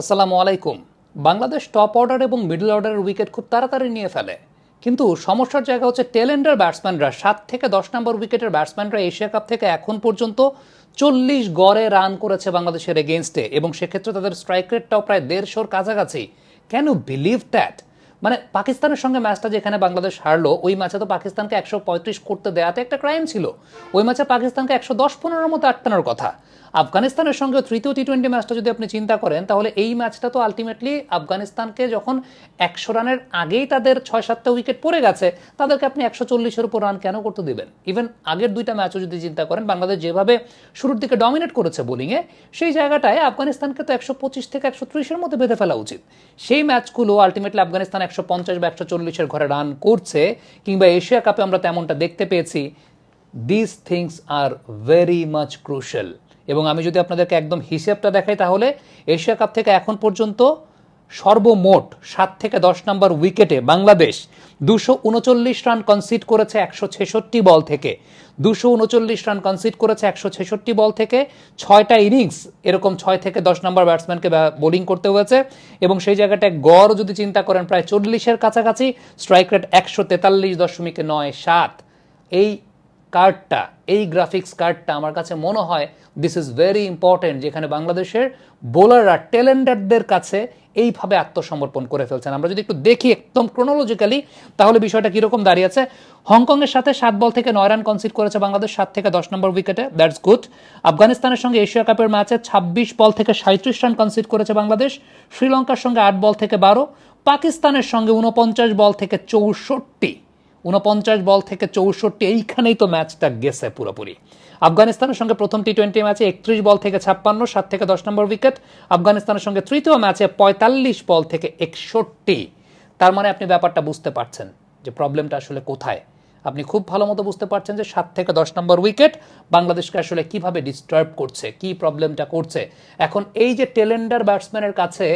আসসালামু আলাইকুম। Bangladesh top order এবং মিডল অর্ডারের উইকেট খুব তাড়াতাড়ি নিয়ে ফেলে। কিন্তু সমস্যার জায়গা হচ্ছে টেলেন্ডার ব্যাটসম্যানরা, সাত থেকে দশ নম্বর উইকেটের ব্যাটসম্যানরা এশিয়া কাপ থেকে এখন পর্যন্ত চল্লিশ গড়ে রান করেছে বাংলাদেশের এগেনস্টে এবং সেক্ষেত্রে তাদের স্ট্রাইক রেটটাও প্রায় দেড়শোর কাছাকাছি। ক্যান ইউ বিলিভ দ্যাট মানে পাকিস্তানের সঙ্গে ম্যাচটা যেখানে বাংলাদেশ হারলো, ওই ম্যাচে তো পাকিস্তানকে একশো পঁয়ত্রিশ করতে দেওয়াতে একটা ক্রাইম ছিল। ওই ম্যাচে পাকিস্তানকে একশো দশ পনেরোর মতো আটকানোর কথা। আফগানিস্তানের সঙ্গে তৃতীয় টি টোয়েন্টি ম্যাচটা যদি আপনি চিন্তা করেন, তাহলে এই ম্যাচটা তো আলটিমেটলি আফগানিস্তানকে যখন একশো রানের আগেই তাদের ছয় সাতটা উইকেট পড়ে গেছে, তাদেরকে আপনি একশো চল্লিশের উপর রান কেন করতে দেবেন? ইভেন আগের দুইটা ম্যাচও যদি চিন্তা করেন, বাংলাদেশ যেভাবে শুরুর দিকে ডমিনেট করেছে বোলিংয়ে সেই জায়গাটায় আফগানিস্তানকে তো একশো পঁচিশ থেকে একশো ত্রিশের মধ্যে বেঁধে ফেলা উচিত। সেই ম্যাচগুলো আলটিমেটলি আফগানিস্তান একশো পঞ্চাশ বা একশো চল্লিশের ঘরে রান করছে, কিংবা এশিয়া কাপে আমরা তেমনটা দেখতে পেয়েছি this things are very much crucial এবং আমি যদি আপনাদেরকে একদম হিসেবটা দেখাই তাহলে, এশিয়া কাপ থেকে এখন পর্যন্ত সর্বমোট সাত থেকে দশ নম্বর উইকেটে বাংলাদেশ দুশো উনচল্লিশ রান কনসিড করেছে একশো ছেষট্টি বল থেকে। দুশো উনচল্লিশ রান কনসিড করেছে একশো ছেষট্টি বল থেকে। ছয়টা ইনিংস এরকম ছয় থেকে দশ নম্বর ব্যাটসম্যানকে বোলিং করতে হয়েছে এবং সেই জায়গাটায় গড় যদি চিন্তা করেন প্রায় চল্লিশের কাছাকাছি স্ট্রাইক রেট একশো তেতাল্লিশ দশমিক নয় সাত। এই কার্ডটা এই গ্রাফিক্স কার্ডটা আমার কাছে মনে হয় দিস ইজ ভেরি ইম্পর্টেন্ট যেখানে বাংলাদেশের বোলাররা ট্যালেন্টারদের কাছে এইভাবে আত্মসমর্পণ করে ফেলছেন। আমরা যদি একটু দেখি একদম ক্রোনোলজিক্যালি তাহলে বিষয়টা কীরকম দাঁড়িয়েছে হংকংয়ের সাথে সাত বল থেকে নয় রান কনসিড করেছে বাংলাদেশ, সাত থেকে দশ নম্বর উইকেটে দ্যাটস গুড আফগানিস্তানের সঙ্গে এশিয়া কাপের ম্যাচে ছাব্বিশ বল থেকে সাঁত্রিশ রান কনসিড করেছে বাংলাদেশ, শ্রীলঙ্কার সঙ্গে আট বল থেকে বারো, পাকিস্তানের সঙ্গে উনপঞ্চাশ বল থেকে চৌষট্টি। উনপঞ্চাশ বল থেকে চৌষট্টি, এইখানেই তো ম্যাচটা গেছে পুরোপুরি। আফগানিস্তানের সঙ্গে প্রথম টি টোয়েন্টি ম্যাচে একত্রিশ বল থেকে ছাপ্পান্ন, সাত থেকে দশ নম্বর উইকেট। আফগানিস্তানের সঙ্গে তৃতীয় ম্যাচে পঁয়তাল্লিশ বল থেকে একষট্টি। তার মানে আপনি ব্যাপারটা বুঝতে পারছেন যে প্রবলেমটা আসলে কোথায়। আপনি খুব ভালো মতো বুঝতে পারছেন যে সাত থেকে দশ নম্বর উইকেট বাংলাদেশকে আসলে কীভাবে ডিস্টার্ব করছে, কি প্রবলেমটা করছে। এখন এই যে টেলেন্ডার ব্যাটসম্যানের কাছে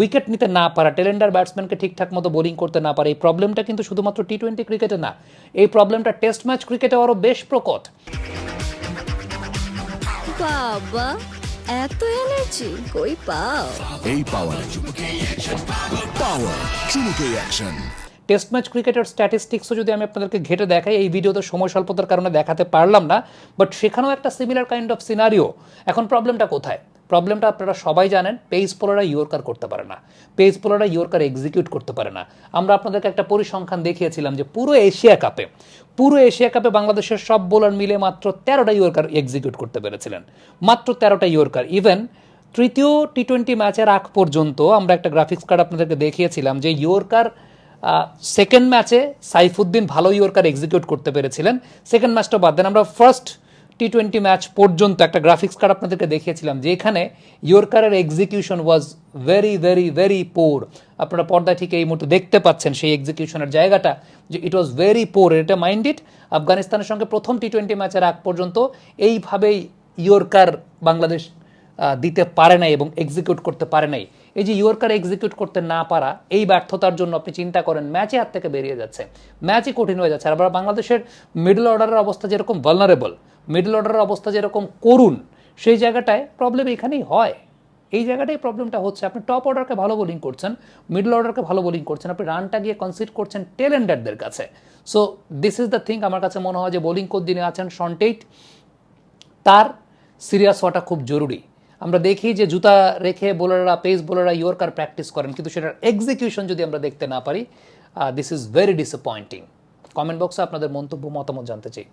উইকেট নিতে না পারা টেলেন্ডার ব্যাটসম্যানকে ঠিকঠাক মতো বোলিং করতে না পারে এই প্রবলেমটা কিন্তু শুধুমাত্র টি টোয়েন্টি ক্রিকেটে না। এই প্রবলেমটা টেস্ট ম্যাচ ক্রিকেটে আরও বেশ প্রকট। বাবা এত এনার্জি কই পাও? এই পাওয়ার পাওয়ার চুমুকে অ্যাকশন টেস্ট ম্যাচ ক্রিকেটের স্ট্যাটিস্টিক্সও যদি আমি আপনাদেরকে ঘেটে দেখাই এই ভিডিওতে সময় স্বল্পতার কারণে দেখাতে পারলাম না বাট সেখানেও একটা সিমিলার কাইন্ড অফ সিনারিও এখন প্রবলেমটা কোথায়? প্রবলেমটা আপনারা সবাই জানেন পেস পোলাররা ইয়র্কার করতে পারে না। পেস পোলাররা ইয়র্কার এক্সিকিউট করতে পারে না। আমরা আপনাদেরকে একটা পরিসংখ্যান দেখিয়েছিলাম যে পুরো এশিয়া কাপে পুরো এশিয়া কাপে বাংলাদেশের সব বোলার মিলে মাত্র তেরোটা ইয়র্কার এক্সিকিউট করতে পেরেছিলেন। মাত্র তেরোটা ইয়র্কার ইভেন তৃতীয় টি টোয়েন্টি ম্যাচের আগ পর্যন্ত আমরা একটা গ্রাফিক্স কার্ড আপনাদেরকে দেখিয়েছিলাম যে ইয়র্কার সেকেন্ড ম্যাচে সাইফুদ্দিন ভালো ইয়র্কার এক্সিকিউট করতে পেরেছিলেন। সেকেন্ড ম্যাচটা বাদ দেন, আমরা ফার্স্ট টি টোয়েন্টি ম্যাচ পর্যন্ত একটা গ্রাফিক্স কার্ড আপনাদেরকে দেখিয়েছিলাম যে এখানে ইয়র্কারের execution was very very very poor আপনারা পর্দায় ঠিক এই মুহূর্তে দেখতে পাচ্ছেন সেই এক্সিকিউশনের জায়গাটা, যে ইট ওয়াজ ভেরি পোর এটা মাইন্ডেড আফগানিস্তানের সঙ্গে প্রথম টি টোয়েন্টি ম্যাচের আগ পর্যন্ত এইভাবেই ইয়র্কার বাংলাদেশ দিতে পারে নাই এবং এক্সিকিউট করতে পারে নাই। এই যে ইয়র্কার এক্সিকিউট করতে না পারা, এই ব্যর্থতার জন্য আপনি চিন্তা করেন ম্যাচে হাত থেকে বেরিয়ে যাচ্ছে। ম্যাচই কঠিন হয়ে যাচ্ছে। আর বাংলাদেশের মিডল অর্ডারের অবস্থা যেরকম ভালনারেবল মিডল অর্ডারের অবস্থা যেরকম করুন, সেই জায়গাটায় প্রবলেম এখানেই হয়। এই জায়গাটাই প্রবলেমটা হচ্ছে। আপনি টপ অর্ডারকে ভালো বোলিং করছেন মিডল অর্ডারকে ভালো বোলিং করছেন, আপনি রানটা গিয়ে কনসিড করছেন টেলেন্ডারদের কাছে। So this is the thing আমার কাছে মনে হয় যে বোলিং কোচ দিনে আছেন শন্টেইট তার সিরিয়াস হওয়াটা খুব জরুরি। আমরা দেখি যে জুতা রেখে বোলাররা পেস বোলাররা ইয়র্কার প্র্যাকটিস করেন, কিন্তু সেটার এক্সিকিউশন যদি আমরা দেখতে না পারি this is very disappointing comment বক্সে আপনাদের মন্তব্য, মতামত জানতে চাই।